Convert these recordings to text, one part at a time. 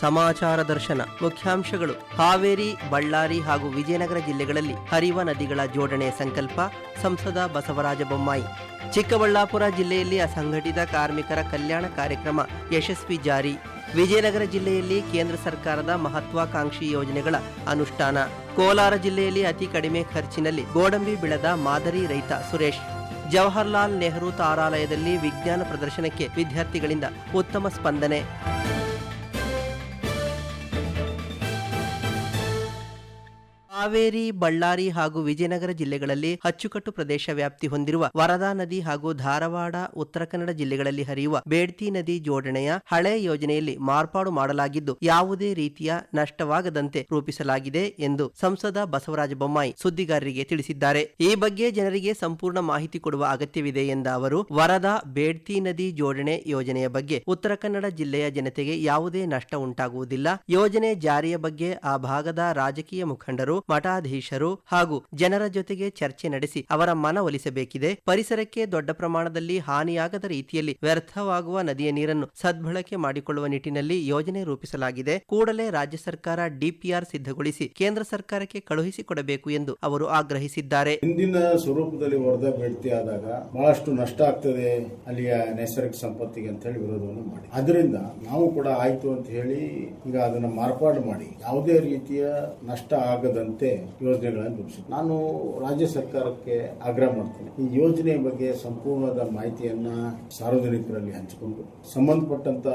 ಸಮಾಚಾರ ದರ್ಶನ, ಮುಖ್ಯಾಂಶಗಳು. ಹಾವೇರಿ, ಬಳ್ಳಾರಿ ಹಾಗೂ ವಿಜಯನಗರ ಜಿಲ್ಲೆಗಳಲ್ಲಿ ಹರಿವ ನದಿಗಳ ಜೋಡಣೆ ಸಂಕಲ್ಪ, ಸಂಸದ ಬಸವರಾಜ ಬೊಮ್ಮಾಯಿ. ಚಿಕ್ಕಬಳ್ಳಾಪುರ ಜಿಲ್ಲೆಯಲ್ಲಿ ಅಸಂಘಟಿತ ಕಾರ್ಮಿಕರ ಕಲ್ಯಾಣ ಕಾರ್ಯಕ್ರಮ ಯಶಸ್ವಿ ಜಾರಿ. ವಿಜಯನಗರ ಜಿಲ್ಲೆಯಲ್ಲಿ ಕೇಂದ್ರ ಸರ್ಕಾರದ ಮಹತ್ವಾಕಾಂಕ್ಷಿ ಯೋಜನೆಗಳ ಅನುಷ್ಠಾನ. ಕೋಲಾರ ಜಿಲ್ಲೆಯಲ್ಲಿ ಅತಿ ಕಡಿಮೆ ಖರ್ಚಿನಲ್ಲಿ ಗೋಡಂಬಿ ಬೆಳೆದ ಮಾದರಿ ರೈತ ಸುರೇಶ್. ಜವಾಹರ್ಲಾಲ್ ನೆಹರು ತಾರಾಲಯದಲ್ಲಿ ವಿಜ್ಞಾನ ಪ್ರದರ್ಶನಕ್ಕೆ ವಿದ್ಯಾರ್ಥಿಗಳಿಂದ ಉತ್ತಮ ಸ್ಪಂದನೆ. ಹಾವೇರಿ, ಬಳ್ಳಾರಿ ಹಾಗೂ ವಿಜಯನಗರ ಜಿಲ್ಲೆಗಳಲ್ಲಿ ಅಚ್ಚುಕಟ್ಟು ಪ್ರದೇಶ ವ್ಯಾಪ್ತಿ ಹೊಂದಿರುವ ವರದಾ ನದಿ ಹಾಗೂ ಧಾರವಾಡ, ಉತ್ತರ ಕನ್ನಡ ಜಿಲ್ಲೆಗಳಲ್ಲಿ ಹರಿಯುವ ಬೇಡ್ತಿ ನದಿ ಜೋಡಣೆಯ ಹಳೆ ಯೋಜನೆಯಲ್ಲಿ ಮಾರ್ಪಾಡು ಮಾಡಲಾಗಿದ್ದು, ಯಾವುದೇ ರೀತಿಯ ನಷ್ಟವಾಗದಂತೆ ರೂಪಿಸಲಾಗಿದೆ ಎಂದು ಸಂಸದ ಬಸವರಾಜ ಬೊಮ್ಮಾಯಿ ಸುದ್ದಿಗಾರರಿಗೆ ತಿಳಿಸಿದ್ದಾರೆ. ಈ ಬಗ್ಗೆ ಜನರಿಗೆ ಸಂಪೂರ್ಣ ಮಾಹಿತಿ ಕೊಡುವ ಅಗತ್ಯವಿದೆ ಎಂದ ಅವರು, ವರದಾ ಬೇಡ್ತಿ ನದಿ ಜೋಡಣೆ ಯೋಜನೆಯ ಬಗ್ಗೆ ಉತ್ತರ ಕನ್ನಡ ಜಿಲ್ಲೆಯ ಜನತೆಗೆ ಯಾವುದೇ ನಷ್ಟ ಉಂಟಾಗುವುದಿಲ್ಲ. ಯೋಜನೆ ಜಾರಿಯ ಬಗ್ಗೆ ಆ ಭಾಗದ ರಾಜಕೀಯ ಮುಖಂಡರು ಮಠಾಧೀಶರು ಹಾಗೂ ಜನರ ಜೊತೆಗೆ ಚರ್ಚೆ ನಡೆಸಿ ಅವರ ಮನವೊಲಿಸಬೇಕಿದೆ ಪರಿಸರಕ್ಕೆ ದೊಡ್ಡ ಪ್ರಮಾಣದಲ್ಲಿ ಹಾನಿಯಾಗದ ರೀತಿಯಲ್ಲಿ ವ್ಯರ್ಥವಾಗುವ ನದಿಯ ನೀರನ್ನು ಸದ್ಬಳಕೆ ಮಾಡಿಕೊಳ್ಳುವ ನಿಟ್ಟಿನಲ್ಲಿ ಯೋಜನೆ ರೂಪಿಸಲಾಗಿದೆ. ಕೂಡಲೇ ರಾಜ್ಯ ಸರ್ಕಾರ ಡಿಪಿಆರ್ ಸಿದ್ಧಗೊಳಿಸಿ ಕೇಂದ್ರ ಸರ್ಕಾರಕ್ಕೆ ಕಳುಹಿಸಿಕೊಡಬೇಕು ಎಂದು ಅವರು ಆಗ್ರಹಿಸಿದ್ದಾರೆ. ಹಿಂದಿನ ಸ್ವರೂಪದಲ್ಲಿ ವರದಾ ಬೇಡ್ತಿ ಆದಾಗ ಬಹಳಷ್ಟು ನಷ್ಟ ಆಗ್ತದೆ ಅಲ್ಲಿಯ ನೈಸರ್ಗಿಕ ಸಂಪತ್ತಿಗೆ ಅಂತ ಹೇಳಿ ವಿರೋಧವನ್ನು ಮಾಡಿ ಅದರಿಂದ ನಾವು ಕೂಡ ಆಯ್ತು ಅಂತ ಹೇಳಿ ಈಗ ಅದನ್ನು ಮಾರ್ಪಾಡು ಮಾಡಿ. ಯಾವುದೇ ರೀತಿಯ ನಷ್ಟ ಆಗದಂತೆ ಯೋಜನೆಗಳನ್ನು ರೂಪಿಸಿ ನಾನು ರಾಜ್ಯ ಸರ್ಕಾರಕ್ಕೆ ಆಗ್ರಹ ಮಾಡ್ತೇನೆ. ಈ ಯೋಜನೆಯ ಬಗ್ಗೆ ಸಂಪೂರ್ಣದ ಮಾಹಿತಿಯನ್ನ ಸಾರ್ವಜನಿಕರಲ್ಲಿ ಹಂಚಿಕೊಂಡು, ಸಂಬಂಧಪಟ್ಟಂತ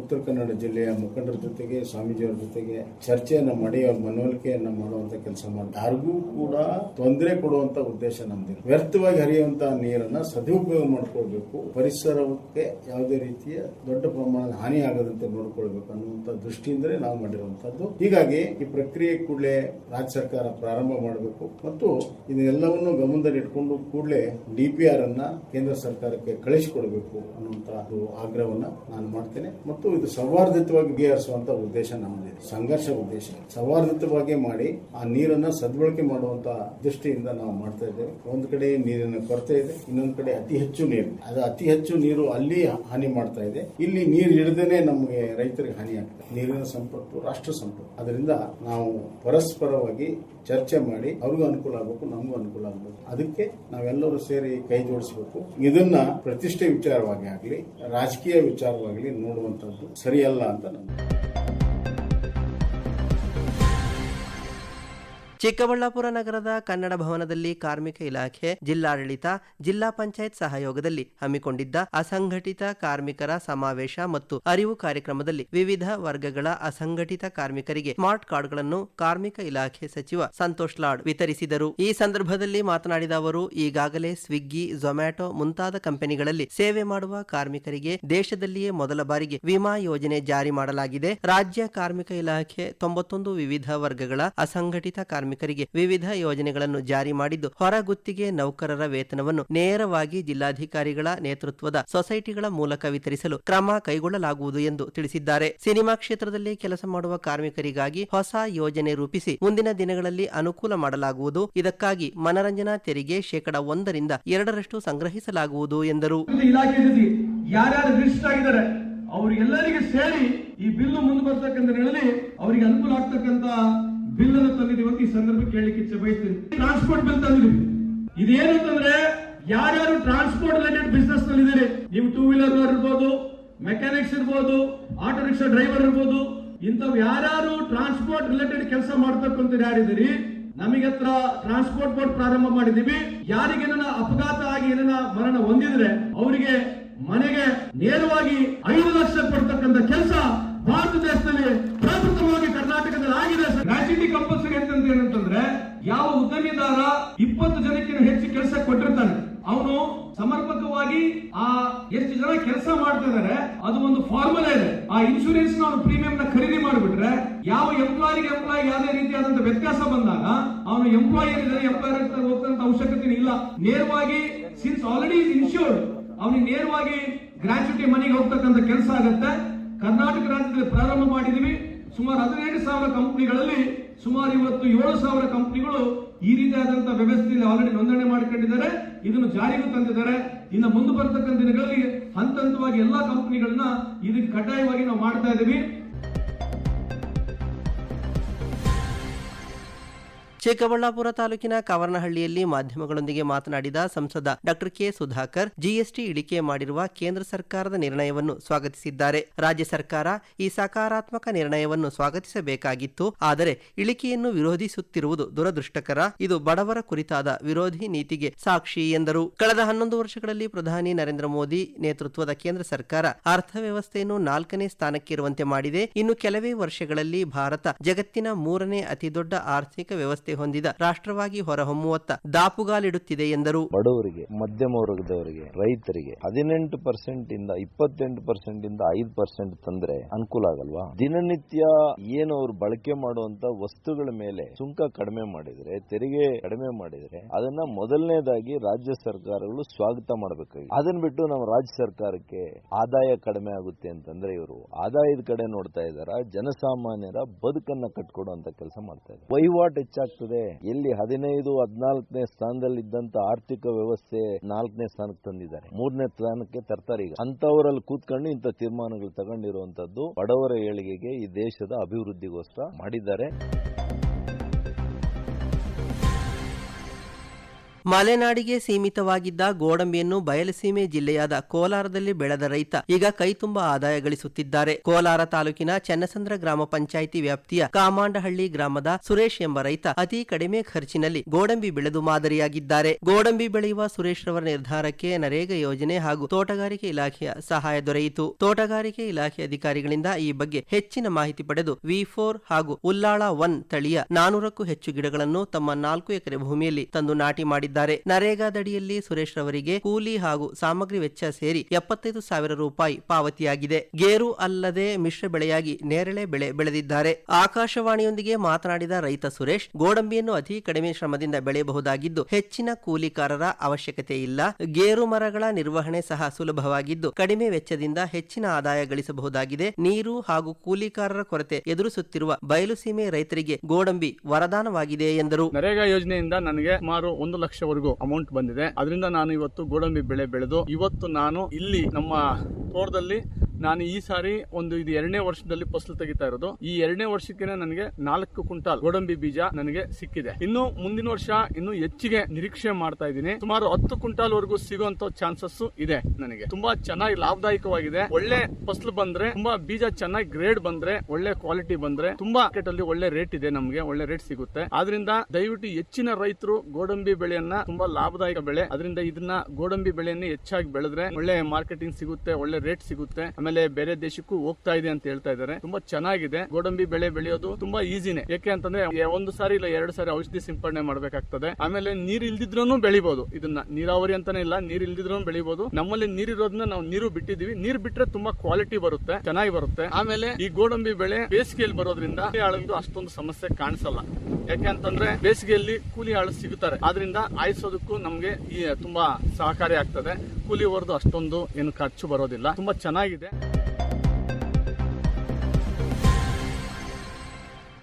ಉತ್ತರ ಕನ್ನಡ ಜಿಲ್ಲೆಯ ಮುಖಂಡರ ಜೊತೆಗೆ, ಸ್ವಾಮೀಜಿಯವರ ಜೊತೆಗೆ ಚರ್ಚೆಯನ್ನು ಮಾಡಿ ಅವ್ರ ಮನವೊಲಿಕೆಯನ್ನ ಮಾಡುವಂತ ಕೆಲಸ ಮಾಡಿ ಯಾರಿಗೂ ಕೂಡ ತೊಂದರೆ ಕೊಡುವಂತ ಉದ್ದೇಶ ನಮ್ದಿಲ್ಲ. ವ್ಯರ್ಥವಾಗಿ ಹರಿಯುವಂತಹ ನೀರನ್ನ ಸದುಪಯೋಗ ಮಾಡ್ಕೊಳ್ಬೇಕು. ಪರಿಸರಕ್ಕೆ ಯಾವುದೇ ರೀತಿಯ ದೊಡ್ಡ ಪ್ರಮಾಣದ ಹಾನಿ ಆಗದಂತೆ ನೋಡ್ಕೊಳ್ಬೇಕು ಅನ್ನುವಂತ ದೃಷ್ಟಿಯಿಂದಲೇ ನಾವು ಮಾಡಿರುವಂತದ್ದು. ಹೀಗಾಗಿ ಈ ಪ್ರಕ್ರಿಯೆ ಕೂಡಲೇ ರಾಜ್ಯ ಸರ್ಕಾರ ಪ್ರಾರಂಭ ಮಾಡಬೇಕು. ಮತ್ತು ಇದನ್ನೆಲ್ಲವನ್ನು ಗಮನದಲ್ಲಿ ಇಟ್ಕೊಂಡು ಕೂಡಲೇ ಡಿಪಿಆರ್ ಅನ್ನ ಕೇಂದ್ರ ಸರ್ಕಾರಕ್ಕೆ ಕಳಿಸಿಕೊಡಬೇಕು ಅನ್ನುವಂತ ಒಂದು ಆಗ್ರಹವನ್ನ ನಾನು ಮಾಡ್ತೇನೆ. ಮತ್ತು ಇದು ಸೌಹಾರ್ದಿತವಾಗಿ ಬಗೆಹರಿಸುವಂತ ಉದ್ದೇಶ ನಮ್ಮದಿದೆ ಸಂಘರ್ಷ ಉದ್ದೇಶ. ಸೌಹಾರ್ದಿತವಾಗಿ ಮಾಡಿ ಆ ನೀರನ್ನ ಸದ್ಬಳಕೆ ಮಾಡುವಂತ ದೃಷ್ಟಿಯಿಂದ ನಾವು ಮಾಡ್ತಾ ಇದ್ದೇವೆ. ಒಂದು ಕಡೆ ನೀರಿನ ಕೊರತೆ ಇದೆ, ಇನ್ನೊಂದು ಕಡೆ ಅತಿ ಹೆಚ್ಚು ನೀರು. ಅದು ಅತಿ ಹೆಚ್ಚು ನೀರು ಅಲ್ಲಿ ಹಾನಿ ಮಾಡ್ತಾ ಇದೆ. ಇಲ್ಲಿ ನೀರು ಹಿಡಿದೇನೆ ನಮಗೆ ರೈತರಿಗೆ ಹಾನಿ ಆಗ್ತದೆ. ನೀರಿನ ಸಂಪತ್ತು, ರಾಷ್ಟ್ರ ಸಂಪತ್ತು. ಅದರಿಂದ ನಾವು ಪರಸ್ಪರವಾಗಿ ಚರ್ಚೆ ಮಾಡಿ ಅವ್ರಿಗೂ ಅನುಕೂಲ ಆಗಬೇಕು, ನಮಗೂ ಅನುಕೂಲ ಆಗಬೇಕು. ಅದಕ್ಕೆ ನಾವೆಲ್ಲರೂ ಸೇರಿ ಕೈ ಜೋಡಿಸಬೇಕು. ಇದನ್ನ ಪ್ರತಿಷ್ಠೆ ವಿಚಾರವಾಗಿ ಆಗಲಿ, ರಾಜಕೀಯ ವಿಚಾರವಾಗಲಿ ನೋಡುವಂತದ್ದು ಸರಿಯಲ್ಲ ಅಂತ ನನ್ನ ಚಿಕ್ಕಬಳ್ಳಾಪುರ ನಗರದ ಕನ್ನಡ ಭವನದಲ್ಲಿ ಕಾರ್ಮಿಕ ಇಲಾಖೆ, ಜಿಲ್ಲಾಡಳಿತ, ಜಿಲ್ಲಾ ಪಂಚಾಯತ್ ಸಹಯೋಗದಲ್ಲಿ ಹಮ್ಮಿಕೊಂಡಿದ್ದ ಅಸಂಘಟಿತ ಕಾರ್ಮಿಕರ ಸಮಾವೇಶ ಮತ್ತು ಅರಿವು ಕಾರ್ಯಕ್ರಮದಲ್ಲಿ ವಿವಿಧ ವರ್ಗಗಳ ಅಸಂಘಟಿತ ಕಾರ್ಮಿಕರಿಗೆ ಸ್ಮಾರ್ಟ್ ಕಾರ್ಡ್ಗಳನ್ನು ಕಾರ್ಮಿಕ ಇಲಾಖೆ ಸಚಿವ ಸಂತೋಷ್ ಲಾಡ್ ವಿತರಿಸಿದರು. ಈ ಸಂದರ್ಭದಲ್ಲಿ ಮಾತನಾಡಿದ ಅವರು, ಈಗಾಗಲೇ ಸ್ವಿಗ್ಗಿ, ಝೊಮ್ಯಾಟೊ ಮುಂತಾದ ಕಂಪನಿಗಳಲ್ಲಿ ಸೇವೆ ಮಾಡುವ ಕಾರ್ಮಿಕರಿಗೆ ದೇಶದಲ್ಲಿಯೇ ಮೊದಲ ಬಾರಿಗೆ ವಿಮಾ ಯೋಜನೆ ಜಾರಿ ಮಾಡಲಾಗಿದೆ. ರಾಜ್ಯ ಕಾರ್ಮಿಕ ಇಲಾಖೆ ತೊಂಬತ್ತೊಂದು ವಿವಿಧ ವರ್ಗಗಳ ಅಸಂಘಟಿತ ಕಾರ್ಮಿಕರಿಗೆ ವಿವಿಧ ಯೋಜನೆಗಳನ್ನು ಜಾರಿ ಮಾಡಿದ್ದು ಹೊರಗುತ್ತಿಗೆ ನೌಕರರ ವೇತನವನ್ನು ನೇರವಾಗಿ ಜಿಲ್ಲಾಧಿಕಾರಿಗಳ ನೇತೃತ್ವದ ಸೊಸೈಟಿಗಳ ಮೂಲಕ ವಿತರಿಸಲು ಕ್ರಮ ಕೈಗೊಳ್ಳಲಾಗುವುದು ಎಂದು ತಿಳಿಸಿದ್ದಾರೆ. ಸಿನಿಮಾ ಕ್ಷೇತ್ರದಲ್ಲಿ ಕೆಲಸ ಮಾಡುವ ಕಾರ್ಮಿಕರಿಗಾಗಿ ಹೊಸ ಯೋಜನೆ ರೂಪಿಸಿ ಮುಂದಿನ ದಿನಗಳಲ್ಲಿ ಅನುಕೂಲ ಮಾಡಲಾಗುವುದು. ಇದಕ್ಕಾಗಿ ಮನರಂಜನಾ ತೆರಿಗೆ ಶೇಕಡ ಒಂದರಿಂದ ಎರಡರಷ್ಟು ಸಂಗ್ರಹಿಸಲಾಗುವುದು ಎಂದರು. ಅವರಿಗೆಲ್ಲರಿಗೆ ಸೇರಿ ಈ ಬಿಲ್ಲು ಮುಂದೆ ಬರ್ತಕ್ಕಂಥ ಅವರಿಗೆ ಅನುಕೂಲ ಆಗ್ತಕ್ಕಂತ ಬಿಲ್ ಅನ್ನು ತಂದಿದ್ದೀವಿ ಅಂತ ಈ ಸಂದರ್ಭ ಕೇಳಲಿಕ್ಕೆ ಬಯಸ್ತೀನಿ. ಟ್ರಾನ್ಸ್ಪೋರ್ಟ್ ಬಿಲ್ ತಂದಿದ್ದೀವಿ. ಇದೇನು ಅಂತಂದ್ರೆ ಯಾರ್ಯಾರು ಟ್ರಾನ್ಸ್ಪೋರ್ಟ್ ರಿಲೇಟೆಡ್ ಬಿಸ್ನೆಸ್ನಲ್ಲಿ ಇದ್ದೀರಿ ನೀವು ಟೂ ವೀಲರ್ ಇರ್ಬೋದು ಮೆಕ್ಯಾನಿಕ್ಸ್ ಇರ್ಬೋದು ಆಟೋ ರಿಕ್ಷಾ ಡ್ರೈವರ್ ಇರ್ಬೋದು, ಇಂಥವ್ ಯಾರ್ಯಾರು ಟ್ರಾನ್ಸ್ಪೋರ್ಟ್ ರಿಲೇಟೆಡ್ ಕೆಲಸ ಮಾಡ್ತಕ್ಕಂತ ಯಾರಿದ್ದೀರಿ? ನಮಗೆ ಹತ್ರ ಟ್ರಾನ್ಸ್ಪೋರ್ಟ್ ಬೋರ್ಡ್ ಪ್ರಾರಂಭ ಮಾಡಿದೀವಿ ಯಾರಿಗೆ ಅಪಘಾತ ಆಗಿ ಏನೇನ ಮರಣ ಹೊಂದಿದ್ರೆ ಅವರಿಗೆ ಮನೆಗೆ ನೇರವಾಗಿ ಐದು ಲಕ್ಷ ಕೊಡ್ತಕ್ಕಂಥ ಕೆಲಸ ಭಾರತ ದೇಶದಲ್ಲಿ ಪ್ರಪ್ರಥಮವಾಗಿ ಕರ್ನಾಟಕದಲ್ಲಿ ಆಗಿದೆ ಗ್ರಾಚ್ಯುಟಿ ಕಂಪಲ್ಸರಿ ಅಂತಂದ್ರೆ ಏನಂತಂದ್ರೆ ಯಾವ ಉದ್ಯಮಿದಾರ ಇಪ್ಪತ್ತು ಜನಕ್ಕಿಂತ ಹೆಚ್ಚು ಕೆಲಸ ಕೊಟ್ಟಿರ್ತಾನೆ ಅವನು ಸಮರ್ಪಕವಾಗಿ ಆ ಎಷ್ಟು ಜನ ಕೆಲಸ ಮಾಡ್ತಾ ಇದಾರೆ ಅದು ಒಂದು ಫಾರ್ಮುಲಾ ಇದೆ. ಆ ಇನ್ಶೂರೆನ್ಸ್ನ ಪ್ರೀಮಿಯಂ ನ ಖರೀದಿ ಮಾಡಿಬಿಟ್ರೆ ಯಾವ ಎಂಪ್ಲಾಯಿಗೆ ಎಂಪ್ಲಾಯಿ ಯಾವುದೇ ರೀತಿಯಾದಂತ ವ್ಯತ್ಯಾಸ ಬಂದಾಗ ಅವನು ಎಂಪ್ಲಾಯಿ ಏನಿದೆ ಎಂಪ್ಲಾಯರ್ ಹೋಗ್ತಂತ ಅವಶ್ಯಕತೆ ಇಲ್ಲ. ನೇರವಾಗಿ ಸಿನ್ಸ್ ಆಲ್ರೆಡಿ ಇನ್ಶೂರ್ಡ್ ಅವನಿಗೆ ನೇರವಾಗಿ ಗ್ರಾಚ್ಯುಟಿ ಮನೆಗೆ ಹೋಗ್ತಕ್ಕಂಥ ಕೆಲಸ ಆಗುತ್ತೆ. ಕರ್ನಾಟಕ ರಾಜ್ಯದಲ್ಲಿ ಪ್ರಾರಂಭ ಮಾಡಿದೀವಿ. ಸುಮಾರು ಹದಿನೈದು ಸಾವಿರ ಕಂಪನಿಗಳಲ್ಲಿ ಸುಮಾರು ಇವತ್ತು ಏಳು ಸಾವಿರ ಕಂಪನಿಗಳು ಈ ರೀತಿಯಾದಂತಹ ವ್ಯವಸ್ಥೆಯಲ್ಲಿ ಆಲ್ರೆಡಿ ನೋಂದಣಿ ಮಾಡಿಕೊಂಡಿದ್ದಾರೆ. ಇದನ್ನು ಜಾರಿಗೂ ತಂದಿದ್ದಾರೆ. ಇನ್ನು ಮುಂದೆ ಬರ್ತಕ್ಕಂಥ ದಿನಗಳಲ್ಲಿ ಹಂತ ಹಂತವಾಗಿ ಎಲ್ಲಾ ಕಂಪನಿಗಳನ್ನ ಇದಕ್ಕೆ ಕಡ್ಡಾಯವಾಗಿ ನಾವು ಮಾಡ್ತಾ ಇದ್ದೀವಿ. ಚಿಕ್ಕಬಳ್ಳಾಪುರ ತಾಲೂಕಿನ ಕವರ್ನಹಳ್ಳಿಯಲ್ಲಿ ಮಾಧ್ಯಮಗಳೊಂದಿಗೆ ಮಾತನಾಡಿದ ಸಂಸದ ಡಾಕ್ಟರ್ ಕೆ ಸುಧಾಕರ್, ಜಿಎಸ್ಟಿ ಇಳಿಕೆ ಮಾಡಿರುವ ಕೇಂದ್ರ ಸರ್ಕಾರದ ನಿರ್ಣಯವನ್ನು ಸ್ವಾಗತಿಸಿದ್ದಾರೆ. ರಾಜ್ಯ ಸರ್ಕಾರ ಈ ಸಕಾರಾತ್ಮಕ ನಿರ್ಣಯವನ್ನು ಸ್ವಾಗತಿಸಬೇಕಾಗಿತ್ತು. ಆದರೆ ಇಳಿಕೆಯನ್ನು ವಿರೋಧಿಸುತ್ತಿರುವುದು ದುರದೃಷ್ಟಕರ, ಇದು ಬಡವರ ಕುರಿತಾದ ವಿರೋಧಿ ನೀತಿಗೆ ಸಾಕ್ಷಿ ಎಂದರು. ಕಳೆದ ಹನ್ನೊಂದು ವರ್ಷಗಳಲ್ಲಿ ಪ್ರಧಾನಿ ನರೇಂದ್ರ ಮೋದಿ ನೇತೃತ್ವದ ಕೇಂದ್ರ ಸರ್ಕಾರ ಅರ್ಥವ್ಯವಸ್ಥೆಯನ್ನು ನಾಲ್ಕನೇ ಸ್ಥಾನಕ್ಕಿರುವಂತೆ ಮಾಡಿದೆ. ಇನ್ನು ಕೆಲವೇ ವರ್ಷಗಳಲ್ಲಿ ಭಾರತ ಜಗತ್ತಿನ ಮೂರನೇ ಅತಿದೊಡ್ಡ ಆರ್ಥಿಕ ವ್ಯವಸ್ಥೆ ಹೊಂದಿದ ರಾಷ್ಟ್ರವಾಗಿ ಹೊರಹೊಮ್ಮುವತ್ತ ದಾಪುಗಾಲಿಡುತ್ತಿದೆ ಎಂದರು. ಬಡವರಿಗೆ, ಮಧ್ಯಮ ವರ್ಗದವರಿಗೆ, ರೈತರಿಗೆ ಹದಿನೆಂಟು ಪರ್ಸೆಂಟ್ ಇಂದ ಇಪ್ಪತ್ತೆಂಟು ಪರ್ಸೆಂಟ್ ಇಂದ ಐದು ಪರ್ಸೆಂಟ್ ತಂದ್ರೆ ಅನುಕೂಲ ಆಗಲ್ವಾ? ದಿನನಿತ್ಯ ಏನು ಅವ್ರು ಬಳಕೆ ಮಾಡುವಂತ ವಸ್ತುಗಳ ಮೇಲೆ ಸುಂಕ ಕಡಿಮೆ ಮಾಡಿದ್ರೆ, ತೆರಿಗೆ ಕಡಿಮೆ ಮಾಡಿದ್ರೆ ಅದನ್ನ ಮೊದಲನೇದಾಗಿ ರಾಜ್ಯ ಸರ್ಕಾರಗಳು ಸ್ವಾಗತ ಮಾಡಬೇಕಾಗಿ. ಅದನ್ನ ಬಿಟ್ಟು ನಮ್ಮ ರಾಜ್ಯ ಸರ್ಕಾರಕ್ಕೆ ಆದಾಯ ಕಡಿಮೆ ಆಗುತ್ತೆ ಅಂತಂದ್ರೆ ಇವರು ಆದಾಯದ ಕಡೆ ನೋಡ್ತಾ ಇದಾರ ಜನಸಾಮಾನ್ಯರ ಬದುಕನ್ನ ಕಟ್ಕೊಡುವಂತ ಕೆಲಸ ಮಾಡ್ತಾ ಇದ್ದಾರೆ. ವಹಿವಾಟು ಹೆಚ್ಚಾಗ್ತದೆ ಎಲ್ಲಿ ಹದಿನೈದು, ಹದಿನಾಲ್ಕನೇ ಸ್ಥಾನದಲ್ಲಿ ಇದ್ದಂತ ಆರ್ಥಿಕ ವ್ಯವಸ್ಥೆ ನಾಲ್ಕನೇ ಸ್ಥಾನಕ್ಕೆ ತಂದಿದ್ದಾರೆ. ಮೂರನೇ ಸ್ಥಾನಕ್ಕೆ ತರ್ತಾರೆ ಈಗ. ಅಂತವರಲ್ಲಿ ಕೂತ್ಕೊಂಡು ಇಂಥ ತೀರ್ಮಾನಗಳು ತಗೊಂಡಿರುವಂತದ್ದು ಬಡವರ ಏಳಿಗೆಗೆ ಈ ದೇಶದ ಅಭಿವೃದ್ಧಿಗೋಸ್ಕರ ಮಾಡಿದ್ದಾರೆ. ಮಲೆನಾಡಿಗೆ ಸೀಮಿತವಾಗಿದ್ದ ಗೋಡಂಬಿಯನ್ನು ಬಯಲುಸೀಮೆ ಜಿಲ್ಲೆಯಾದ ಕೋಲಾರದಲ್ಲಿ ಬೆಳೆದ ರೈತ ಈಗ ಕೈತುಂಬ ಆದಾಯ ಗಳಿಸುತ್ತಿದ್ದಾರೆ. ಕೋಲಾರ ತಾಲೂಕಿನ ಚನ್ನಸಂದ್ರ ಗ್ರಾಮ ಪಂಚಾಯಿತಿ ವ್ಯಾಪ್ತಿಯ ಕಾಮಾಂಡಹಳ್ಳಿ ಗ್ರಾಮದ ಸುರೇಶ್ ಎಂಬ ರೈತ ಅತಿ ಕಡಿಮೆ ಖರ್ಚಿನಲ್ಲಿ ಗೋಡಂಬಿ ಬೆಳೆದು ಮಾದರಿಯಾಗಿದ್ದಾರೆ. ಗೋಡಂಬಿ ಬೆಳೆಯುವ ಸುರೇಶ್ ರವರ ನಿರ್ಧಾರಕ್ಕೆ ನರೇಗಾ ಯೋಜನೆ ಹಾಗೂ ತೋಟಗಾರಿಕೆ ಇಲಾಖೆಯ ಸಹಾಯ ದೊರೆಯಿತು. ತೋಟಗಾರಿಕೆ ಇಲಾಖೆ ಅಧಿಕಾರಿಗಳಿಂದ ಈ ಬಗ್ಗೆ ಹೆಚ್ಚಿನ ಮಾಹಿತಿ ಪಡೆದು ವಿ ಫೋರ್ ಹಾಗೂ ಉಲ್ಲಾಳ ಒನ್ ತಳಿಯ ನಾನೂರಕ್ಕೂ ಹೆಚ್ಚು ಗಿಡಗಳನ್ನು ತಮ್ಮ ನಾಲ್ಕು ಎಕರೆ ಭೂಮಿಯಲ್ಲಿ ತಂದು ನಾಟಿ ಮಾಡಿದ್ದಾರೆ. ನರೇಗಾದಡಿಯಲ್ಲಿ ಸುರೇಶ್ ರವರಿಗೆ ಕೂಲಿ ಹಾಗೂ ಸಾಮಗ್ರಿ ವೆಚ್ಚ ಸೇರಿ ಎಪ್ಪತ್ತೈದು ಸಾವಿರ ರೂಪಾಯಿ ಪಾವತಿಯಾಗಿದೆ. ಗೇರು ಅಲ್ಲದೆ ಮಿಶ್ರ ಬೆಳೆಯಾಗಿ ನೇರಳೆ ಬೆಳೆ ಬೆಳೆದಿದ್ದಾರೆ. ಆಕಾಶವಾಣಿಯೊಂದಿಗೆ ಮಾತನಾಡಿದ ರೈತ ಸುರೇಶ್, ಗೋಡಂಬಿಯನ್ನು ಅತಿ ಕಡಿಮೆ ಶ್ರಮದಿಂದ ಬೆಳೆಯಬಹುದಾಗಿದ್ದು, ಹೆಚ್ಚಿನ ಕೂಲಿಕಾರರ ಅವಶ್ಯಕತೆ ಇಲ್ಲ. ಗೇರು ಮರಗಳ ನಿರ್ವಹಣೆ ಸಹ ಸುಲಭವಾಗಿದ್ದು, ಕಡಿಮೆ ವೆಚ್ಚದಿಂದ ಹೆಚ್ಚಿನ ಆದಾಯ ಗಳಿಸಬಹುದಾಗಿದೆ. ನೀರು ಹಾಗೂ ಕೂಲಿಕಾರರ ಕೊರತೆ ಎದುರಿಸುತ್ತಿರುವ ಬಯಲುಸೀಮೆ ರೈತರಿಗೆ ಗೋಡಂಬಿ ವರದಾನವಾಗಿದೆ ಎಂದರು. ನರೇಗಾ ಯೋಜನೆಯಿಂದ ನನಗೆ ಸುಮಾರು ಒಂದು ಲಕ್ಷವರೆಗೂ ಅಮೌಂಟ್ ಬಂದಿದೆ. ಅದರಿಂದ ನಾನು ಇವತ್ತು ಗೋಡಂಬಿ ಬೆಳೆ ಬೆಳೆದು ಇವತ್ತು ನಾನು ಇಲ್ಲಿ ನಮ್ಮ ತೋಟದಲ್ಲಿ ನಾನು ಈ ಸಾರಿ ಒಂದು ಇದು ಎರಡನೇ ವರ್ಷದಲ್ಲಿ ಫಸಲು ತೆಗಿತಾ ಇರೋದು. ಈ ಎರಡನೇ ವರ್ಷಕ್ಕೆ ನನಗೆ ನಾಲ್ಕು ಕ್ವಿಂಟಾಲ್ ಗೋಡಂಬಿ ಬೀಜ ನನಗೆ ಸಿಕ್ಕಿದೆ. ಇನ್ನು ಮುಂದಿನ ವರ್ಷ ಇನ್ನು ಹೆಚ್ಚಿಗೆ ನಿರೀಕ್ಷೆ ಮಾಡ್ತಾ ಇದ್ದೀನಿ. ಸುಮಾರು ಹತ್ತು ಕ್ವಿಂಟಾಲ್ ವರೆಗೂ ಸಿಗುವಂತ ಚಾನ್ಸಸ್ ಇದೆ ನನಗೆ. ತುಂಬಾ ಚೆನ್ನಾಗಿ ಲಾಭದಾಯಕವಾಗಿದೆ. ಒಳ್ಳೆ ಫಸಲು ಬಂದ್ರೆ, ತುಂಬಾ ಬೀಜ ಚೆನ್ನಾಗಿ ಗ್ರೇಡ್ ಬಂದ್ರೆ, ಒಳ್ಳೆ ಕ್ವಾಲಿಟಿ ಬಂದ್ರೆ, ತುಂಬಾ ಮಾರ್ಕೆಟ್ ಅಲ್ಲಿ ಒಳ್ಳೆ ರೇಟ್ ಇದೆ ನಮಗೆ, ಒಳ್ಳೆ ರೇಟ್ ಸಿಗುತ್ತೆ. ಆದ್ರಿಂದ ದಯವಿಟ್ಟು ಹೆಚ್ಚಿನ ರೈತರು ಗೋಡಂಬಿ ಬೆಳೆಯನ್ನ ತುಂಬಾ ಲಾಭದಾಯಕ ಬೆಳೆ. ಅದರಿಂದ ಇದನ್ನ ಗೋಡಂಬಿ ಬೆಳೆಯನ್ನ ಹೆಚ್ಚಾಗಿ ಬೆಳೆದ್ರೆ ಒಳ್ಳೆ ಮಾರ್ಕೆಟಿಂಗ್ ಸಿಗುತ್ತೆ, ಒಳ್ಳೆ ರೇಟ್ ಸಿಗುತ್ತೆ. ಆಮೇಲೆ ಬೇರೆ ದೇಶಕ್ಕೂ ಹೋಗ್ತಾ ಇದೆ ಅಂತ ಹೇಳ್ತಾ ಇದ್ದಾರೆ. ತುಂಬಾ ಚೆನ್ನಾಗಿದೆ. ಗೋಡಂಬಿ ಬೆಳೆ ಬೆಳೆಯೋದು ತುಂಬಾ ಈಸಿನೇ. ಯಾಕೆ ಅಂತಂದ್ರೆ ಒಂದು ಸಾರಿ ಇಲ್ಲ, ಎರಡು ಸಾರಿ ಔಷಧಿ ಸಿಂಪಡಣೆ ಮಾಡ್ಬೇಕಾಗ್ತದೆ. ಆಮೇಲೆ ನೀರ್ ಇಲ್ದಿದ್ರೂ ಬೆಳಿಬಹುದು ಇದನ್ನ ನೀರಾವರಿ ಅಂತಾನೆ ಇಲ್ಲ, ನೀರ್ ಇಲ್ದಿದ್ರೂ ಬೆಳಿಬಹುದು ನಮ್ಮಲ್ಲಿ ನೀರಿರೋದ್ರಿಂದ ನಾವು ನೀರು ಬಿಟ್ಟಿದೀವಿ. ನೀರ್ ಬಿಟ್ರೆ ತುಂಬಾ ಕ್ವಾಲಿಟಿ ಬರುತ್ತೆ, ಚೆನ್ನಾಗಿ ಬರುತ್ತೆ. ಆಮೇಲೆ ಈ ಗೋಡಂಬಿ ಬೆಳೆ ಬೇಸಿಗೆಯಲ್ಲಿ ಬರೋದ್ರಿಂದ ಆಳಿಂದು ಅಷ್ಟೊಂದು ಸಮಸ್ಯೆ ಕಾಣಿಸಲ್ಲ. ಯಾಕೆ ಅಂತಂದ್ರೆ, ಬೇಸಿಗೆಯಲ್ಲಿ ಕೂಲಿ ಆಳು ಸಿಗುತ್ತಾರೆ ಆದ್ರಿಂದ ಆಯಿಸೋದಕ್ಕೂ ನಮ್ಗೆ ಈ, ತುಂಬಾ ಸಹಕಾರಿ ಆಗ್ತದೆ. ಕೂಲಿ ಹೊರದು ಅಷ್ಟೊಂದು ಏನು ಖರ್ಚು ಬರೋದಿಲ್ಲ. ತುಂಬಾ ಚೆನ್ನಾಗಿದೆ.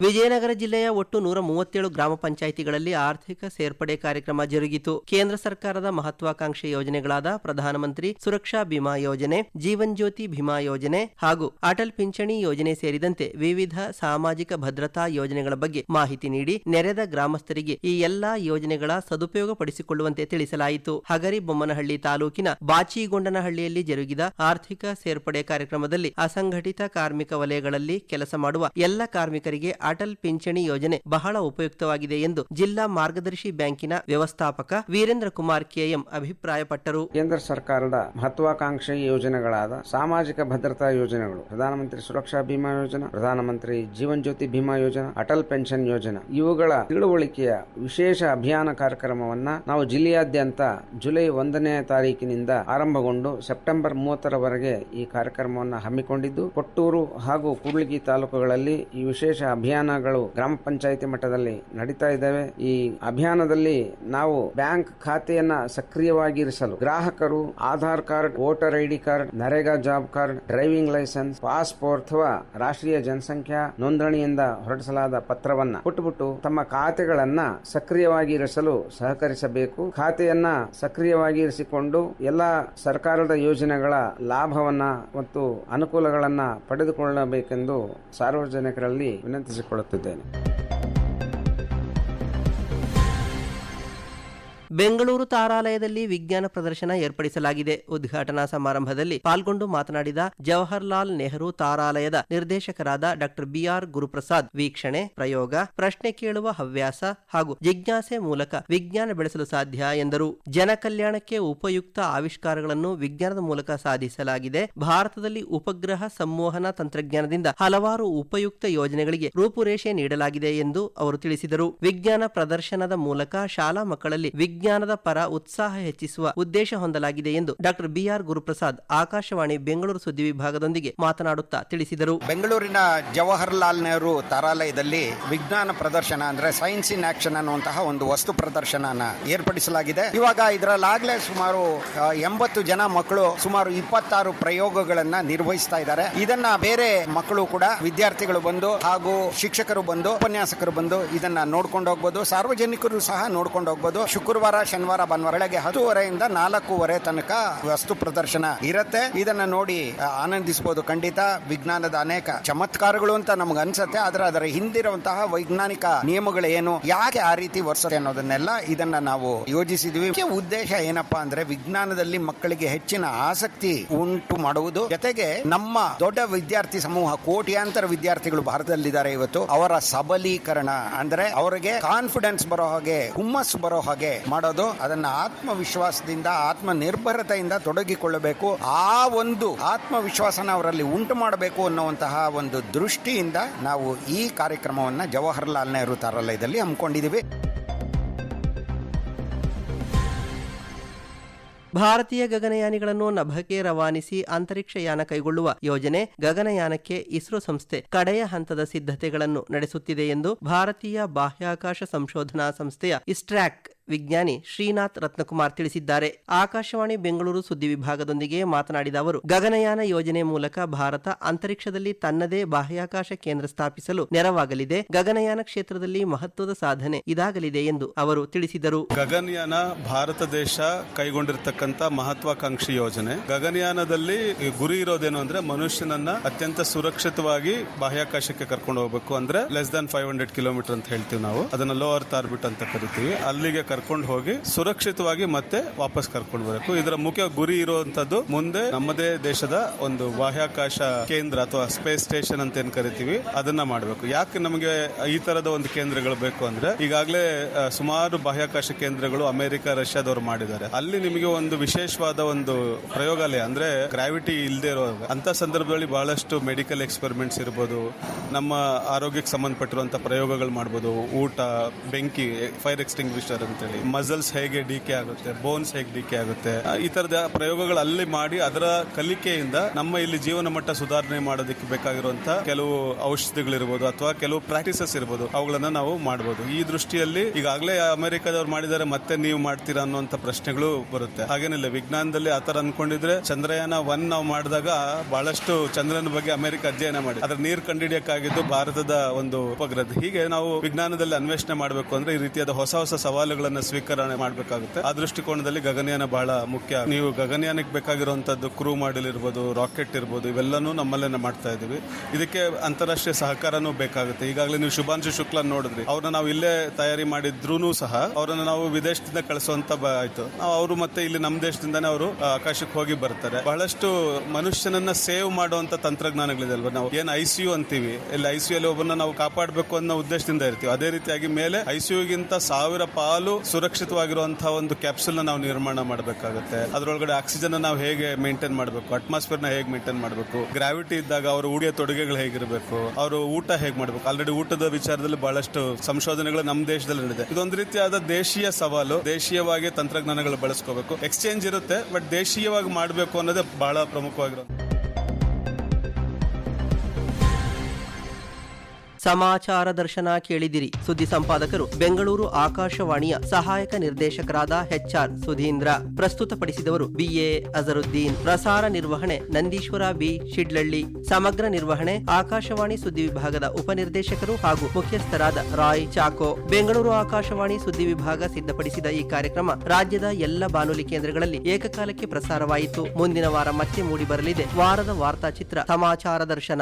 ವಿಜಯನಗರ ಜಿಲ್ಲೆಯ ಒಟ್ಟು ನೂರ ಮೂವತ್ತೇಳು ಗ್ರಾಮ ಪಂಚಾಯಿತಿಗಳಲ್ಲಿ ಆರ್ಥಿಕ ಸೇರ್ಪಡೆ ಕಾರ್ಯಕ್ರಮ ಜರುಗಿತು. ಕೇಂದ್ರ ಸರ್ಕಾರದ ಮಹತ್ವಾಕಾಂಕ್ಷಿ ಯೋಜನೆಗಳಾದ ಪ್ರಧಾನಮಂತ್ರಿ ಸುರಕ್ಷಾ ಬಿಮಾ ಯೋಜನೆ, ಜೀವನ್ ಜ್ಯೋತಿ ಭೀಮಾ ಯೋಜನೆ ಹಾಗೂ ಅಟಲ್ ಪಿಂಚಣಿ ಯೋಜನೆ ಸೇರಿದಂತೆ ವಿವಿಧ ಸಾಮಾಜಿಕ ಭದ್ರತಾ ಯೋಜನೆಗಳ ಬಗ್ಗೆ ಮಾಹಿತಿ ನೀಡಿ ನೆರೆದ ಗ್ರಾಮಸ್ಥರಿಗೆ ಈ ಎಲ್ಲಾ ಯೋಜನೆಗಳ ಸದುಪಯೋಗ ಪಡಿಸಿಕೊಳ್ಳುವಂತೆ ತಿಳಿಸಲಾಯಿತು. ಹಗರಿ ಬೊಮ್ಮನಹಳ್ಳಿ ತಾಲೂಕಿನ ಬಾಚಿಗೊಂಡನಹಳ್ಳಿಯಲ್ಲಿ ಜರುಗಿದ ಆರ್ಥಿಕ ಸೇರ್ಪಡೆ ಕಾರ್ಯಕ್ರಮದಲ್ಲಿ ಅಸಂಘಟಿತ ಕಾರ್ಮಿಕ ವಲಯಗಳಲ್ಲಿ ಕೆಲಸ ಮಾಡುವ ಎಲ್ಲ ಕಾರ್ಮಿಕರಿಗೆ ಅಟಲ್ ಪಿಂಚಣಿ ಯೋಜನೆ ಬಹಳ ಉಪಯುಕ್ತವಾಗಿದೆ ಎಂದು ಜಿಲ್ಲಾ ಮಾರ್ಗದರ್ಶಿ ಬ್ಯಾಂಕಿನ ವ್ಯವಸ್ಥಾಪಕ ವೀರೇಂದ್ರ ಕುಮಾರ್ ಕೆಎಂ ಅಭಿಪ್ರಾಯಪಟ್ಟರು. ಕೇಂದ್ರ ಸರ್ಕಾರದ ಮಹತ್ವಾಕಾಂಕ್ಷಿ ಯೋಜನೆಗಳಾದ ಸಾಮಾಜಿಕ ಭದ್ರತಾ ಯೋಜನೆಗಳು, ಪ್ರಧಾನಮಂತ್ರಿ ಸುರಕ್ಷಾ ಭೀಮಾ ಯೋಜನಾ, ಪ್ರಧಾನಮಂತ್ರಿ ಜೀವನ್ ಜ್ಯೋತಿ ಬಿಮಾ ಯೋಜನಾ, ಅಟಲ್ ಪೆನ್ಷನ್ ಯೋಜನಾ, ಇವುಗಳ ತಿಳುವಳಿಕೆಯ ವಿಶೇಷ ಅಭಿಯಾನ ಕಾರ್ಯಕ್ರಮವನ್ನ ನಾವು ಜಿಲ್ಲೆಯಾದ್ಯಂತ ಜುಲೈ ಒಂದನೇ ತಾರೀಕಿನಿಂದ ಆರಂಭಗೊಂಡು ಸೆಪ್ಟೆಂಬರ್ ಮೂವತ್ತರವರೆಗೆ ಈ ಕಾರ್ಯಕ್ರಮವನ್ನು ಹಮ್ಮಿಕೊಂಡಿದ್ದು, ಕೊಟ್ಟೂರು ಹಾಗೂ ಕೂಡ್ಲಿಗಿ ತಾಲೂಕುಗಳಲ್ಲಿ ಈ ವಿಶೇಷ ಅಭಿಯಾನಗಳು ಗ್ರಾಮ ಪಂಚಾಯಿತಿ ಮಟ್ಟದಲ್ಲಿ ನಡೀತಾ ಇದ್ದಾವೆ. ಈ ಅಭಿಯಾನದಲ್ಲಿ ನಾವು ಬ್ಯಾಂಕ್ ಖಾತೆಯನ್ನ ಸಕ್ರಿಯವಾಗಿರಿಸಲು ಗ್ರಾಹಕರು Aadhaar card, voter ID card, NREGA job card, driving license, passport ಅಥವಾ ರಾಷ್ಟ್ರೀಯ ಜನಸಂಖ್ಯಾ ನೋಂದಣಿಯಿಂದ ಹೊರಡಿಸಲಾದ ಪತ್ರವನ್ನ ಕೊಟ್ಟುಬಿಟ್ಟು ತಮ್ಮ ಖಾತೆಗಳನ್ನ ಸಕ್ರಿಯವಾಗಿರಿಸಲು ಸಹಕರಿಸಬೇಕು. ಖಾತೆಯನ್ನ ಸಕ್ರಿಯವಾಗಿರಿಸಿಕೊಂಡು ಎಲ್ಲಾ ಸರ್ಕಾರದ ಯೋಜನೆಗಳ ಲಾಭವನ್ನ ಮತ್ತು ಅನುಕೂಲಗಳನ್ನ ಪಡೆದುಕೊಳ್ಳಬೇಕೆಂದು ಸಾರ್ವಜನಿಕರಲ್ಲಿ ವಿನಂತಿಸಿಕೊಳ್ಳುತ್ತಿದ್ದೇನೆ ಬೆಂಗಳೂರು ತಾರಾಲಯದಲ್ಲಿ ವಿಜ್ಞಾನ ಪ್ರದರ್ಶನ ಏರ್ಪಡಿಸಲಾಗಿದೆ. ಉದ್ಘಾಟನಾ ಸಮಾರಂಭದಲ್ಲಿ ಪಾಲ್ಗೊಂಡು ಮಾತನಾಡಿದ ಜವಾಹರ್ಲಾಲ್ ನೆಹರು ತಾರಾಲಯದ ನಿರ್ದೇಶಕರಾದ ಡಾಕ್ಟರ್ ಬಿಆರ್ ಗುರುಪ್ರಸಾದ್. ವೀಕ್ಷಣೆ, ಪ್ರಯೋಗ, ಪ್ರಶ್ನೆ ಕೇಳುವ ಹವ್ಯಾಸ ಹಾಗೂ ಜಿಜ್ಞಾಸೆ ಮೂಲಕ ವಿಜ್ಞಾನ ಬೆಳೆಸಲು ಸಾಧ್ಯ ಎಂದರು. ಜನ ಕಲ್ಯಾಣಕ್ಕೆ ಉಪಯುಕ್ತ ಆವಿಷ್ಕಾರಗಳನ್ನು ವಿಜ್ಞಾನದ ಮೂಲಕ ಸಾಧಿಸಲಾಗಿದೆ. ಭಾರತದಲ್ಲಿ ಉಪಗ್ರಹ ಸಂವಹನ ತಂತ್ರಜ್ಞಾನದಿಂದ ಹಲವಾರು ಉಪಯುಕ್ತ ಯೋಜನೆಗಳಿಗೆ ರೂಪುರೇಷೆ ನೀಡಲಾಗಿದೆ ಎಂದು ಅವರು ತಿಳಿಸಿದರು. ವಿಜ್ಞಾನ ಪ್ರದರ್ಶನದ ಮೂಲಕ ಶಾಲಾ ಮಕ್ಕಳಲ್ಲಿ ವಿಜ್ಞಾನದ ಪರ ಉತ್ಸಾಹ ಹೆಚ್ಚಿಸುವ ಉದ್ದೇಶ ಹೊಂದಲಾಗಿದೆ ಎಂದು doctor B R Guruprasad Akashvani Bengaluru ಸುದ್ದಿ ವಿಭಾಗದೊಂದಿಗೆ ಮಾತನಾಡುತ್ತಾ ತಿಳಿಸಿದರು. ಬೆಂಗಳೂರಿನ ಜವಾಹರ್ಲಾಲ್ ನೆಹರು ತಾರಾಲಯದಲ್ಲಿ ವಿಜ್ಞಾನ ಪ್ರದರ್ಶನ ಅಂದ್ರೆ ಸೈನ್ಸ್ ಇನ್ ಆಕ್ಷನ್ ಅನ್ನುವಂತಹ ಒಂದು ವಸ್ತು ಪ್ರದರ್ಶನನ ಏರ್ಪಡಿಸಲಾಗಿದೆ. ಇವಾಗ ಇದರಲ್ಲಾಗಲೇ ಸುಮಾರು ಎಂಬತ್ತು ಜನ ಮಕ್ಕಳು ಸುಮಾರು ಇಪ್ಪತ್ತಾರು ಪ್ರಯೋಗಗಳನ್ನ ನಿರ್ವಹಿಸ್ತಾ ಇದ್ದಾರೆ. ಇದನ್ನ ಬೇರೆ ಮಕ್ಕಳು ಕೂಡ, ವಿದ್ಯಾರ್ಥಿಗಳು ಬಂದು ಹಾಗೂ ಶಿಕ್ಷಕರು ಬಂದು, ಉಪನ್ಯಾಸಕರು ಬಂದು ಇದನ್ನ ನೋಡ್ಕೊಂಡು ಹೋಗ್ಬೋದು. ಸಾರ್ವಜನಿಕರು ಸಹ ನೋಡ್ಕೊಂಡು ಹೋಗ್ಬೋದು. ಶುಕ್ರವಾರ ಶನಿವಾರ ಭಾನುವಾರ ಬೆಳಗ್ಗೆ ಹತ್ತುವರೆಯಿಂದ ನಾಲ್ಕೂವರೆ ತನಕ ವಸ್ತು ಪ್ರದರ್ಶನ ಇರುತ್ತೆ. ಇದನ್ನ ನೋಡಿ ಆನಂದಿಸಬಹುದು ಖಂಡಿತ. ವಿಜ್ಞಾನದ ಅನೇಕ ಚಮತ್ಕಾರಗಳು ಅಂತ ನಮ್ಗೆ ಅನ್ಸುತ್ತೆ. ಆದ್ರೆ ಅದರ ಹಿಂದಿರುವಂತಹ ವೈಜ್ಞಾನಿಕ ನಿಯಮಗಳು ಏನು, ಯಾಕೆ ಆ ರೀತಿ ವರ್ಷತೆ ಅನ್ನೋದನ್ನೆಲ್ಲ ಇದನ್ನ ನಾವು ಯೋಜಿಸಿದ್ವಿ. ಉದ್ದೇಶ ಏನಪ್ಪಾ ಅಂದ್ರೆ, ವಿಜ್ಞಾನದಲ್ಲಿ ಮಕ್ಕಳಿಗೆ ಹೆಚ್ಚಿನ ಆಸಕ್ತಿ ಉಂಟು ಮಾಡುವುದು. ಜೊತೆಗೆ ನಮ್ಮ ದೊಡ್ಡ ವಿದ್ಯಾರ್ಥಿ ಸಮೂಹ, ಕೋಟ್ಯಾಂತರ ವಿದ್ಯಾರ್ಥಿಗಳು ಭಾರತದಲ್ಲಿದ್ದಾರೆ ಇವತ್ತು. ಅವರ ಸಬಲೀಕರಣ ಅಂದ್ರೆ, ಅವರಿಗೆ ಕಾನ್ಫಿಡೆನ್ಸ್ ಬರೋ ಹಾಗೆ ಹುಮ್ಮಸ್ ಬರೋ ಹಾಗೆ ಮಾಡೋದು, ಅದನ್ನು ಆತ್ಮವಿಶ್ವಾಸದಿಂದ ಆತ್ಮ ನಿರ್ಭರತೆಯಿಂದ ತೊಡಗಿಕೊಳ್ಳಬೇಕು. ಆ ಒಂದು ಆತ್ಮವಿಶ್ವಾಸನ ಅವರಲ್ಲಿ ಉಂಟು ಮಾಡಬೇಕು ಅನ್ನುವಂತಹ ಒಂದು ದೃಷ್ಟಿಯಿಂದ ನಾವು ಈ ಕಾರ್ಯಕ್ರಮವನ್ನು ಜವಾಹರ್ಲಾಲ್ ನೆಹರು ತಾರಾಲಯದಲ್ಲಿ ಹಮ್ಮಿಕೊಂಡಿದ್ದೀವಿ. ಭಾರತೀಯ ಗಗನಯಾನಿಗಳನ್ನು ನಭಕ್ಕೆ ರವಾನಿಸಿ ಅಂತರಿಕ್ಷ ಯಾನ ಕೈಗೊಳ್ಳುವ ಯೋಜನೆ ಗಗನಯಾನಕ್ಕೆ ಇಸ್ರೋ ಸಂಸ್ಥೆ ಕಡೆಯ ಹಂತದ ಸಿದ್ಧತೆಗಳನ್ನು ನಡೆಸುತ್ತಿದೆ ಎಂದು ಭಾರತೀಯ ಬಾಹ್ಯಾಕಾಶ ಸಂಶೋಧನಾ ಸಂಸ್ಥೆಯ ಇಸ್ಟ್ರ್ಯಾಕ್ ವಿಜ್ಞಾನಿ ಶ್ರೀನಾಥ್ ರತ್ನಕುಮಾರ್ ತಿಳಿಸಿದ್ದಾರೆ. ಆಕಾಶವಾಣಿ ಬೆಂಗಳೂರು ಸುದ್ದಿ ವಿಭಾಗದೊಂದಿಗೆ ಮಾತನಾಡಿದ ಅವರು, ಗಗನಯಾನ ಯೋಜನೆ ಮೂಲಕ ಭಾರತ ಅಂತರಿಕ್ಷದಲ್ಲಿ ತನ್ನದೇ ಬಾಹ್ಯಾಕಾಶ ಕೇಂದ್ರ ಸ್ಥಾಪಿಸಲು ನೆರವಾಗಲಿದೆ. ಗಗನಯಾನ ಕ್ಷೇತ್ರದಲ್ಲಿ ಮಹತ್ವದ ಸಾಧನೆ ಇದಾಗಲಿದೆ ಎಂದು ಅವರು ತಿಳಿಸಿದರು. ಗಗನಯಾನ ಭಾರತ ದೇಶ ಕೈಗೊಂಡಿರತಕ್ಕಂತ ಮಹತ್ವಾಕಾಂಕ್ಷಿ ಯೋಜನೆ. ಗಗನಯಾನದಲ್ಲಿ ಗುರಿ ಇರೋದೇನು ಅಂದ್ರೆ ಮನುಷ್ಯನನ್ನ ಅತ್ಯಂತ ಸುರಕ್ಷಿತವಾಗಿ ಬಾಹ್ಯಾಕಾಶಕ್ಕೆ ಕರ್ಕೊಂಡು ಹೋಗ್ಬೇಕು ಅಂದ್ರೆ less than five hundred kilometre ಅಂತ ಹೇಳ್ತೀವಿ ನಾವು. ಅದನ್ನ ಲೋ ಅರ್ತ್ ಆರ್ಬಿಟ್ ಅಂತ ಕರಿತೀವಿ. ಅಲ್ಲಿಗೆ ಕರ್ಕೊಂಡು ಹೋಗಿ ಸುರಕ್ಷಿತವಾಗಿ ಮತ್ತೆ ವಾಪಸ್ ಕರ್ಕೊಂಡು ಬರಬೇಕು. ಇದರ ಮುಖ್ಯ ಗುರಿ ಇರುವಂತದ್ದು ಮುಂದೆ ನಮ್ಮದೇ ದೇಶದ ಒಂದು ಬಾಹ್ಯಾಕಾಶ ಕೇಂದ್ರ ಅಥವಾ ಸ್ಪೇಸ್ ಸ್ಟೇಷನ್ ಅಂತ ಏನ್ ಕರಿತೀವಿ, ಅದನ್ನ ಮಾಡಬೇಕು. ಯಾಕೆ ನಮಗೆ ಈ ತರದ ಒಂದು ಕೇಂದ್ರಗಳು ಬೇಕು ಅಂದ್ರೆ, ಈಗಾಗಲೇ ಸುಮಾರು ಬಾಹ್ಯಾಕಾಶ ಕೇಂದ್ರಗಳು ಅಮೆರಿಕ, ರಷ್ಯಾದವರು ಮಾಡಿದ್ದಾರೆ. ಅಲ್ಲಿ ನಿಮಗೆ ಒಂದು ವಿಶೇಷವಾದ ಒಂದು ಪ್ರಯೋಗಾಲಯ ಅಂದ್ರೆ ಗ್ರಾವಿಟಿ ಇಲ್ಲದೆ ಇರೋ ಅಂತ ಸಂದರ್ಭದಲ್ಲಿ ಬಹಳಷ್ಟು ಮೆಡಿಕಲ್ ಎಕ್ಸ್ಪೆರಿಮೆಂಟ್ಸ್ ಇರ್ಬೋದು, ನಮ್ಮ ಆರೋಗ್ಯಕ್ಕೆ ಸಂಬಂಧಪಟ್ಟಿರುವಂತಹ ಪ್ರಯೋಗಗಳು ಮಾಡ್ಬೋದು, ಊಟ, ಬೆಂಕಿ ಫೈರ್ ಎಕ್ಸ್ಟಿಂಗ್ವಿಷರ್ ಅಂತೇಳಿ ಮಸಲ್ಸ್ ಹೇಗೆ ಡಿಕೆ ಆಗುತ್ತೆ, ಬೋನ್ಸ್ ಹೇಗೆ ಡಿಕೆ ಆಗುತ್ತೆ ಈ ತರದ ಪ್ರಯೋಗಗಳು ಅಲ್ಲಿ ಮಾಡಿ ಅದರ ಕಲಿಕೆಯಿಂದ ನಮ್ಮ ಇಲ್ಲಿ ಜೀವನ ಮಟ್ಟ ಸುಧಾರಣೆ ಮಾಡೋದಕ್ಕೆ ಬೇಕಾಗಿರುವಂತ ಕೆಲವು ಔಷಧಿಗಳಿರ್ಬೋದು ಅಥವಾ ಕೆಲವು ಪ್ರಾಕ್ಟೀಸಸ್ ಇರ್ಬೋದು, ಅವುಗಳನ್ನ ನಾವು ಮಾಡಬಹುದು ಈ ದೃಷ್ಟಿಯಲ್ಲಿ ಈಗಾಗಲೇ ಅಮೆರಿಕದವ್ರು ಮಾಡಿದ್ದಾರೆ, ಮತ್ತೆ ನೀವು ಮಾಡ್ತೀರಾ ಅನ್ನುವಂತ ಪ್ರಶ್ನೆಗಳು ಬರುತ್ತೆ. ಹಾಗೇನಿಲ್ಲ, ವಿಜ್ಞಾನದಲ್ಲಿ ಆತರ ಅನ್ಕೊಂಡಿದ್ರೆ ಚಂದ್ರಯಾನ ಒನ್ ನಾವು ಮಾಡಿದಾಗ ಬಹಳಷ್ಟು ಚಂದ್ರನ ಬಗ್ಗೆ ಅಮೆರಿಕ ಅಧ್ಯಯನ ಮಾಡಿ, ಅದ್ರ ನೀರು ಕಂಡಿಡಿಯಕ್ಕಾಗಿದ್ದು ಭಾರತದ ಒಂದು ಉಪಗ್ರಹ. ಹೀಗೆ ನಾವು ವಿಜ್ಞಾನದಲ್ಲಿ ಅನ್ವೇಷಣೆ ಮಾಡಬೇಕು ಅಂದ್ರೆ ಈ ರೀತಿಯಾದ ಹೊಸ ಹೊಸ ಸವಾಲುಗಳನ್ನ ಸ್ವೀಕರಣೆ ಮಾಡಬೇಕಾಗುತ್ತೆ. ಆ ದೃಷ್ಟಿಕೋನದಲ್ಲಿ ಗಗನಯಾನ ಬಹಳ ಮುಖ್ಯ. ನೀವು ಗಗನಯಾನಕ್ಕೆ ಬೇಕಾಗಿರುವಂತದ್ದು ಕ್ರೂ ಮಾಡಲ್ ಇರ್ಬೋದು, ರಾಕೆಟ್ ಇರ್ಬೋದು, ಇವೆಲ್ಲನೂ ನಮ್ಮಲ್ಲೇ ಮಾಡ್ತಾ ಇದೀವಿ ಇದಕ್ಕೆ ಅಂತಾರಾಷ್ಟ್ರೀಯ ಸಹಕಾರನೂ ಬೇಕಾಗುತ್ತೆ. ಈಗಾಗಲೇ ನೀವು ಶುಭಾಂಶು ಶುಕ್ಲ ನೋಡಿದ್ರಿ. ಅವ್ರನ್ನ ನಾವು ಇಲ್ಲೇ ತಯಾರಿ ಮಾಡಿದ್ರೂ ಸಹ ಅವರನ್ನ ನಾವು ವಿದೇಶದಿಂದ ಕಳಿಸುವಂತ ಆಯ್ತು. ನಾವು ಅವರು ಮತ್ತೆ ಇಲ್ಲಿ ನಮ್ಮ ದೇಶದಿಂದಾನೇ ಅವರು ಆಕಾಶಕ್ಕೆ ಹೋಗಿ ಬರ್ತಾರೆ. ಬಹಳಷ್ಟು ಮನುಷ್ಯನನ್ನ ಸೇವ್ ಮಾಡುವಂತ ತಂತ್ರಜ್ಞಾನಗಳಿದೆ ಅಲ್ವಾ ನಾವು ಸಿ ಯು ಅಂತೀವಿ. ಇಲ್ಲಿ ಯು ಅಲ್ಲಿ ಒಬ್ಬನ ನಾವು ಕಾಪಾಡಬೇಕು ಅನ್ನೋ ಉದ್ದೇಶದಿಂದ ಇರ್ತೀವಿ. ಅದೇ ರೀತಿಯಾಗಿ ಮೇಲೆ ಐ ಸಿ ಯುಗಿಂತ ಸಾವಿರ ಪಾಲು ಸುರಕ್ಷಿತವಾಗಿರುವಂತಹ ಒಂದು ಕ್ಯಾಪ್ಸುಲ್ ನಾವು ನಿರ್ಮಾಣ ಮಾಡಬೇಕಾಗುತ್ತೆ. ಅದರೊಳಗಡೆ ಆಕ್ಸಿಜನ್ ನಾವು ಹೇಗೆ ಮೇಂಟೈನ್ ಮಾಡಬೇಕು? ಅಟ್ಮಾಸ್ಫಿಯರ್ನ ಹೇಗೆ ಮೇಂಟೈನ್ ಮಾಡಬೇಕು? ಗ್ರಾವಿಟಿ ಇದ್ದಾಗ ಅವರು ಉಡಿಯ ತೊಡುಗೆಗಳು ಹೇಗಿರಬೇಕು? ಅವರು ಊಟ ಹೇಗೆ ಮಾಡಬೇಕು? ಆಲ್ರೆಡಿ ಊಟದ ವಿಚಾರದಲ್ಲಿ ಬಹಳಷ್ಟು ಸಂಶೋಧನೆಗಳು ನಮ್ಮ ದೇಶದಲ್ಲಿ ನಡೆದಿದೆ. ಇದೊಂದು ರೀತಿಯಾದ ದೇಶೀಯ ಸವಾಲು, ದೇಶೀಯವಾಗಿ ತಂತ್ರಜ್ಞಾನಗಳು ಬಳಸ್ಕೋಬೇಕು. ಎಕ್ಸ್ಚೇಂಜ್ ಇರುತ್ತೆ ಬಟ್ ದೇಶೀಯವಾಗಿ ಮಾಡಬೇಕು ಅನ್ನೋದೇ ಬಹಳ ಪ್ರಮುಖವಾಗಿರೋದು. ಸಮಾಚಾರ ದರ್ಶನ ಕೇಳಿದಿರಿ. ಸುದ್ದಿ ಸಂಪಾದಕರು, ಬೆಂಗಳೂರು ಆಕಾಶವಾಣಿಯ ಸಹಾಯಕ ನಿರ್ದೇಶಕರಾದ ಎಚ್ಆರ್ ಸುಧೀಂದ್ರ ಪ್ರಸ್ತುತಪಡಿಸಿದವರು ಬಿಎ ಅಜರುದ್ದೀನ್. ಪ್ರಸಾರ ನಿರ್ವಹಣೆ, ನಂದೀಶ್ವರ ಬಿ ಶಿಡ್ಲಳ್ಳಿ. ಸಮಗ್ರ ನಿರ್ವಹಣೆ, ಆಕಾಶವಾಣಿ ಸುದ್ದಿ ವಿಭಾಗದ ಉಪನಿರ್ದೇಶಕರು ಹಾಗೂ ಮುಖ್ಯಸ್ಥರಾದ ರಾಯ್ ಚಾಕೋ. ಬೆಂಗಳೂರು ಆಕಾಶವಾಣಿ ಸುದ್ದಿ ವಿಭಾಗ ಸಿದ್ಧಪಡಿಸಿದ ಈ ಕಾರ್ಯಕ್ರಮ ರಾಜ್ಯದ ಎಲ್ಲ ಬಾನುಲಿ ಕೇಂದ್ರಗಳಲ್ಲಿ ಏಕಕಾಲಕ್ಕೆ ಪ್ರಸಾರವಾಯಿತು. ಮುಂದಿನ ವಾರ ಮತ್ತೆ ಮೂಡಿಬರಲಿದೆ. ವಾರದ ವಾರ್ತಾ ಚಿತ್ರ, ಸಮಾಚಾರ ದರ್ಶನ.